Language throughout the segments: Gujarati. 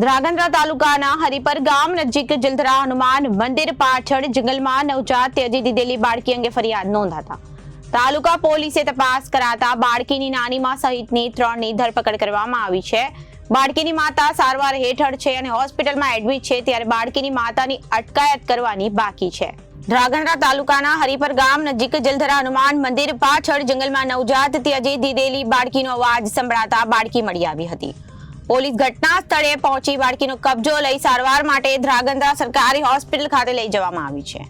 ધ્રાંગધ્રા તાલુકાના હરિપર ગામ નજીક જલધરા હનુમાન મંદિર પાછળ જંગલમાં નવજાત ત્યજી દીધેલી બાળકી અંગે ફરિયાદ નોંધાતા. તાલુકા પોલીસે તપાસ કરાતા બાળકીની નાની માં સહિતની ત્રણની ધરપકડ કરવામાં આવી છે. બાળકીની માતા સારવાર હેઠળ છે અને હોસ્પિટલમાં એડમિટ છે ત્યારે બાળકીની માતાની અટકાયત કરવાની બાકી છે. ધ્રાગણરા તાલુકાના હરિપર ગામ નજીક જલધરા હનુમાન મંદિર પાછળ જંગલમાં નવજાત ત્યજી દીધેલી બાળકીનો અવાજ સંભળાતા બાળકી મળી આવી હતી. પોલીસ ઘટના સ્થળે પહોંચી બાળકીનો કબજો લઈ સારવાર માટે ધ્રાગંધ્રા સરકારી હોસ્પિટલ ખાતે લઈ જવામાં આવી છે.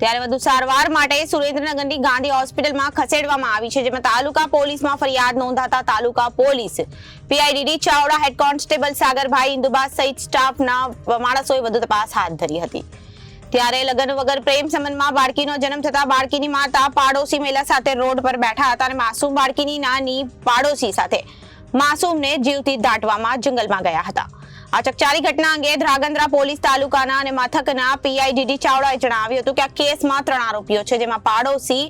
ત્યારે વધુ સારવાર માટે સુરેન્દ્રનગરની ગાંધી હોસ્પિટલમાં ખસેડવામાં આવી છે, જેમાં તાલુકા પોલીસમાં ફરિયાદ નોંધાતા taluka police P I D D Chavda head constable Sagarbhai Induba સહિત સ્ટાફના માણસોએ વધુ તપાસ હાથ ધરી હતી. ત્યારે લગ્ન વગર પ્રેમ સંબંધમાં બાળકીનો જન્મ થતા બાળકીની માતા પાડોશી મેલા સાથે રોડ પર બેઠા હતા અને માસૂમ બાળકીની નાની પાડોશી સાથે માસૂમને જીવથી દાટવામાં જંગલમાં ગયા હતા. આ ચકચારી ઘટના અંગે ધ્રાગંદ્રા પોલીસ તાલુકાના અને મથકના પીઆઈડીડી ચાવડાએ જણાવ્યું હતું કે આ કેસમાં ત્રણ આરોપીઓ છે, જેમાં પાડોશી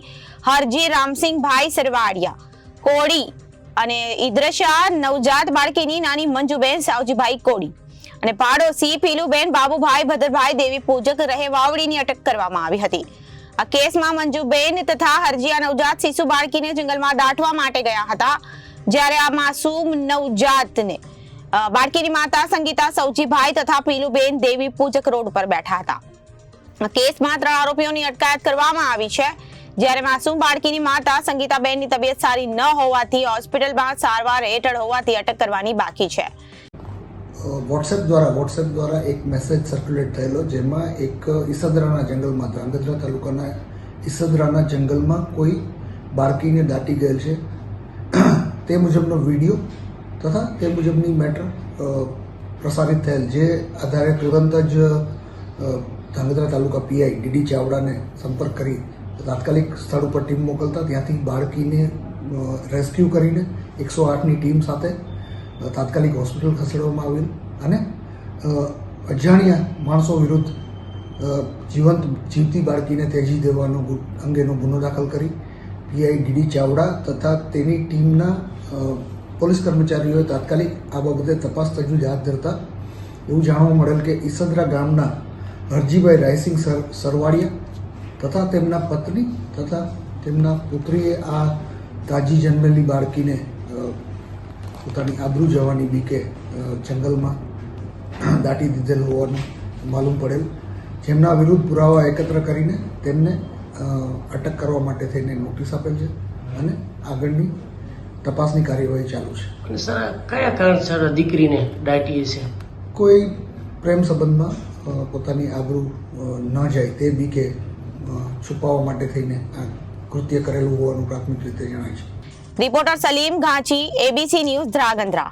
હરજી રામસિંહભાઈ સરવાડિયા કોડી અને ઈદ્રશા નવજાત બાળકીની નાની મંજુબેન સાવજીભાઈ કોડી અને પાડોશી પીલુબેન બાબુભાઈ ભદ્રભાઈ દેવી પૂજક રહે વાવડીની અટક કરવામાં આવી હતી. આ કેસમાં મંજુબેન તથા હરજીયા નવજાત શિશુ બાળકીને જંગલમાં દાટવા માટે ગયા હતા. જ્યારે આ માસૂમ નવજાતને બાળકીની માતા સંગીતા સૌજીભાઈ તથા પીલુબેન દેવી પૂજક રોડ પર બેઠા હતા. કેસમાં ત્રણ આરોપીઓની અટકાયત કરવામાં આવી છે. જ્યારે માસૂમ બાળકીની માતા સંગીતાબેનની તબિયત સારી ન હોવાથી હોસ્પિટલમાં સારવાર હેઠળ હોવાથી અટક કરવાની બાકી છે. વોટ્સએપ દ્વારા વોટ્સએપ દ્વારા એક મેસેજ સર્ક્યુલેટ થયેલો, જેમાં એક ઈસદરાના જંગલમાં ધ્રાંગધ્રા તાલુકાના ઈસદરાના જંગલમાં કોઈ બાળકીને દાટી ગયેલ છે. તે મુજબનો વીડિયો તથા તે મુજબની મેટર પ્રસારિત થયેલ, જે આધારે તુરંત જ ધાંગધ્રા તાલુકા પીઆઈ ડીડી ચાવડાને સંપર્ક કરી તાત્કાલિક સ્થળ ઉપર ટીમ મોકલતા, ત્યાંથી બાળકીને રેસ્ક્યુ કરીને એકસો આઠની ટીમ સાથે તાત્કાલિક હોસ્પિટલ ખસેડવામાં આવેલ અને અજાણ્યા માણસો વિરુદ્ધ જીવંત, જીવતી બાળકીને તેજી દેવાનો અંગેનો ગુનો દાખલ કરી પીઆઈ ડીડી ચાવડા તથા તેની ટીમના પોલીસ કર્મચારીઓએ તાત્કાલિક આ બાબતે તપાસ તજવીજ હાથ ધરતા એવું જાણવા મળેલ કે ઈસદરા ગામના હરજીભાઈ રાયસિંગ સર સરવાડિયા તથા તેમના પત્ની તથા તેમના પુત્રીએ આ તાજી જન્મેલી બાળકીને પોતાની આબરૂ જવાની બીકે જંગલમાં દાટી દીધેલ હોવાનું માલુમ પડેલ. જેમના વિરુદ્ધ પુરાવા એકત્ર કરીને તેમને અટક કરવા માટે થઈને નોટિસ આપેલ છે અને આગળની તપાસની કાર્યવાહી ચાલુ છે. અને સર કયા કારણસર દીકરીને દાટીએ છે કોઈ પ્રેમ સંબંધમાં પોતાની આબરૂ ન જાય તે બીકે છુપાવવા માટે થઈને આ કૃત્ય કરેલું હોવાનું પ્રાથમિક રીતે જણાય છે. Reporter Salim Ghanchi ABC news Dhrangadhra